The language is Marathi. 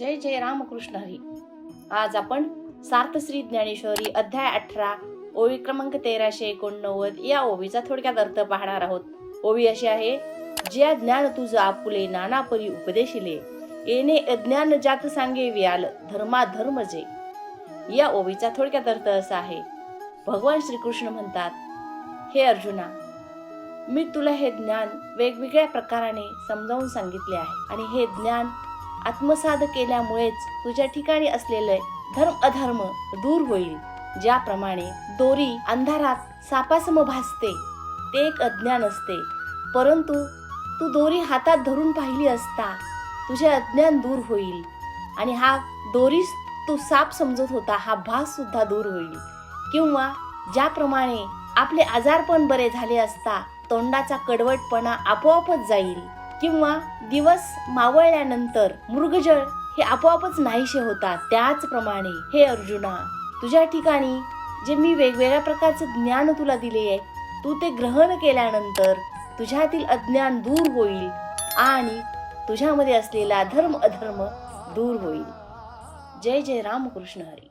जय जय रामकृष्ण हरी. आज आपण सार्थश्री ज्ञानेश्वरी अध्याय अठरा ओवी क्रमांक तेराशे एकोणनव्वद या ओवीचा थोडक्यात अर्थ पाहणार आहोत. ओवी अशी आहे ज्या ज्ञान तुझ आपुले नाना परी उपदेशिले येणे अज्ञान जात सांगे व्याल धर्मा धर्म जे. या ओवीचा थोडक्यात अर्थ असा आहे भगवान श्रीकृष्ण म्हणतात हे अर्जुना मी तुला हे ज्ञान वेगवेगळ्या प्रकाराने समजावून सांगितले आहे आणि हे ज्ञान आत्मसाध केल्यामुळेच तुझ्या ठिकाणी असलेले धर्म अधर्म दूर होईल. ज्याप्रमाणे दोरी अंधारात सापासम भासते ते एक अज्ञान असते. परंतु तू दोरी हातात धरून पाहिली असता तुझे अज्ञान दूर होईल. आणि हा दोरीस तू साप समजत होता हा भास सुद्धा दूर होईल. किंवा ज्याप्रमाणे आपले आजारपण बरे झाले असता तोंडाचा कडवटपणा आपोआपच जाईल. किंवा दिवस मावळल्यानंतर मृगजळ हे आपोआपच नाहीसे होतात. त्याचप्रमाणे हे अर्जुना तुझ्या ठिकाणी जे मी वेगवेगळ्या प्रकारचे ज्ञान तुला दिले आहे तू ते ग्रहण केल्यानंतर तुझ्यातील अज्ञान दूर होईल आणि तुझ्यामध्ये असलेला धर्म अधर्म दूर होईल. जय जय रामकृष्ण हरी.